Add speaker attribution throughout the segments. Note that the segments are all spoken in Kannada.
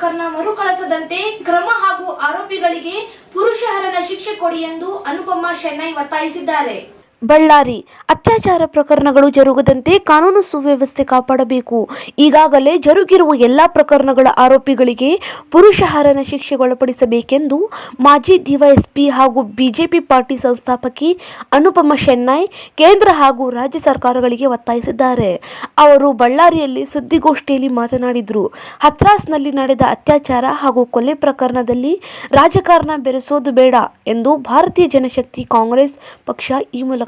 Speaker 1: ಪ್ರಕರಣ ಮರುಕಳಿಸದಂತೆ ಕ್ರಮ ಹಾಗೂ ಆರೋಪಿಗಳಿಗೆ ಪುರುಷಹರಣ ಶಿಕ್ಷೆ ಕೊಡಿ ಎಂದು ಅನುಪಮಾ ಶೆನ್ನೈ ಒತ್ತಾಯಿಸಿದ್ದಾರೆ.
Speaker 2: ಬಳ್ಳಾರಿ. ಅತ್ಯಾಚಾರ ಪ್ರಕರಣಗಳು ಜರುಗದಂತೆ ಕಾನೂನು ಸುವ್ಯವಸ್ಥೆ ಕಾಪಾಡಬೇಕು. ಈಗಾಗಲೇ ಜರುಗಿರುವ ಎಲ್ಲ ಪ್ರಕರಣಗಳ ಆರೋಪಿಗಳಿಗೆ ಪುರುಷಹಾರನ ಶಿಕ್ಷೆಗೊಳಪಡಿಸಬೇಕೆಂದು ಮಾಜಿ ಡಿವೈಎಸ್ಪಿ ಹಾಗೂ ಬಿಜೆಪಿ ಪಾರ್ಟಿ ಸಂಸ್ಥಾಪಕಿ ಅನುಪಮ ಶೆನ್ನೈ ಕೇಂದ್ರ ಹಾಗೂ ರಾಜ್ಯ ಸರ್ಕಾರಗಳಿಗೆ ಒತ್ತಾಯಿಸಿದ್ದಾರೆ. ಅವರು ಬಳ್ಳಾರಿಯಲ್ಲಿ ಸುದ್ದಿಗೋಷ್ಠಿಯಲ್ಲಿ ಮಾತನಾಡಿದರು. ಹತ್ರಾಸ್ನಲ್ಲಿ ನಡೆದ ಅತ್ಯಾಚಾರ ಹಾಗೂ ಕೊಲೆ ಪ್ರಕರಣದಲ್ಲಿ ರಾಜಕಾರಣ ಬೆರೆಸೋದು ಬೇಡ ಎಂದು ಭಾರತೀಯ ಜನಶಕ್ತಿ ಕಾಂಗ್ರೆಸ್ ಪಕ್ಷ ಈ ಮೂಲಕ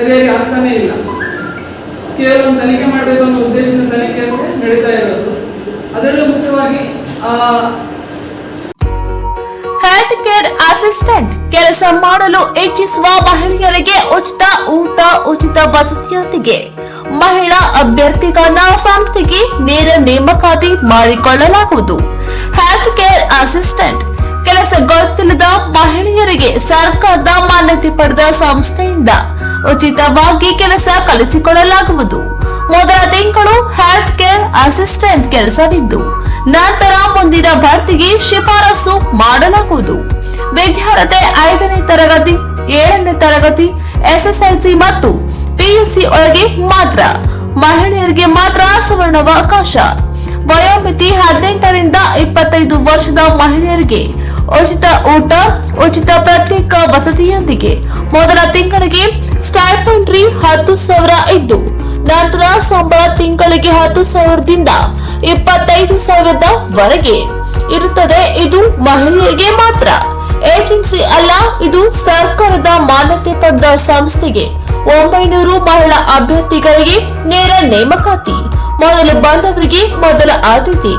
Speaker 3: ಸರಿಯಾಗಿ ಆಗ್ತಾನೇ ಇಲ್ಲ. ಕೇವಲ ತನಿಖೆ ಮಾಡಬೇಕು ಅನ್ನೋ ಉದ್ದೇಶದಿಂದ ತನಿಖೆ ಅಷ್ಟೇ ನಡೀತಾ ಇರೋದು. ಅದರಲ್ಲೂ ಮುಖ್ಯವಾಗಿ
Speaker 4: ಹೆಲ್ತ್ ಕೇರ್ ಅಸಿಸ್ಟೆಂಟ್ ಕೆಲಸ ಮಾಡಲು ಇಚ್ಛಿಸುವ ಮಹಿಳೆಯರಿಗೆ ಉಚಿತ ಊಟ, ಉಚಿತ ವಸತಿಯೊಂದಿಗೆ. ಮಹಿಳಾ ಅಭ್ಯರ್ಥಿಗಳನ್ನ ಸಂಸ್ಥೆಗೆ ನೇರ ನೇಮಕಾತಿ ಮಾಡಿಕೊಳ್ಳಲಾಗುವುದು. ಹೆಲ್ತ್ ಕೇರ್ ಅಸಿಸ್ಟೆಂಟ್ ಕೆಲಸ ಗೊತ್ತಿಲ್ಲದ ಮಹಿಳೆಯರಿಗೆ ಸರ್ಕಾರದ ಮಾನ್ಯತೆ ಪಡೆದ ಸಂಸ್ಥೆಯಿಂದ ಉಚಿತವಾಗಿ ಕೆಲಸ ಕಲಿಸಿಕೊಡಲಾಗುವುದು. ಮೊದಲ ತಿಂಗಳು ಹೆಲ್ತ್ ಕೇರ್ ಅಸಿಸ್ಟೆಂಟ್ ಕೆಲಸವಿದ್ದು, ನಂತರ ಮುಂದಿನ ಭರ್ತಿಗೆ ಶಿಫಾರಸು ಮಾಡಲಾಗುವುದು. ವಿದ್ಯಾರ್ಥಿ ಐದನೇ ತರಗತಿ, ಏಳನೇ ತರಗತಿ ಎಸ್ಎಸ್ಎಲ್ಸಿ ಮತ್ತು ಪಿಯುಸಿ ಒಳಗೆ ಮಾತ್ರ, ಮಹಿಳೆಯರಿಗೆ ಮಾತ್ರ ಸುವರ್ಣಾವಕಾಶ. ವಯೋಮಿತಿ ಹದಿನೆಂಟರಿಂದ ಇಪ್ಪತ್ತೈದು ವರ್ಷದ ಮಹಿಳೆಯರಿಗೆ ಉಚಿತ ಊಟ, ಉಚಿತ ಪ್ರತ್ಯೇಕ ವಸತಿಯೊಂದಿಗೆ. ಮೊದಲ ತಿಂಗಳಿಗೆ ಸ್ಟೈಪಂಡ್ರಿ ಹತ್ತು ಸಾವಿರ ಇದ್ದು, ನಂತರ ಸಂಬಳ ತಿಂಗಳಿಗೆ ಹತ್ತು ಸಾವಿರದಿಂದ ಇಪ್ಪತ್ತೈದು ಸಾವಿರದ ವರೆಗೆ ಇರುತ್ತದೆ. ಇದು ಮಹಿಳೆಯರಿಗೆ ಮಾತ್ರ. ಏಜೆನ್ಸಿ ಅಲ್ಲ, ಇದು ಸರ್ಕಾರದ ಮಾನ್ಯತೆ ಪಡೆದ ಸಂಸ್ಥೆಗೆ. ಒಂಬೈನೂರು ಮಹಿಳಾ ಅಭ್ಯರ್ಥಿಗಳಿಗೆ ನೇರ ನೇಮಕಾತಿ. ಮೊದಲು ಬಂದವರಿಗೆ ಮೊದಲ ಆದ್ಯತೆ.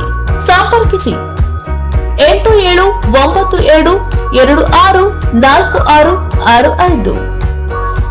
Speaker 4: ಸಂಪರ್ಕಿಸಿ. ಎಂಟು ಏಳು ಒಂಬತ್ತು ಎರಡು ಎರಡು ಆರು ನಾಲ್ಕು ಆರು ಆರು ಐದು.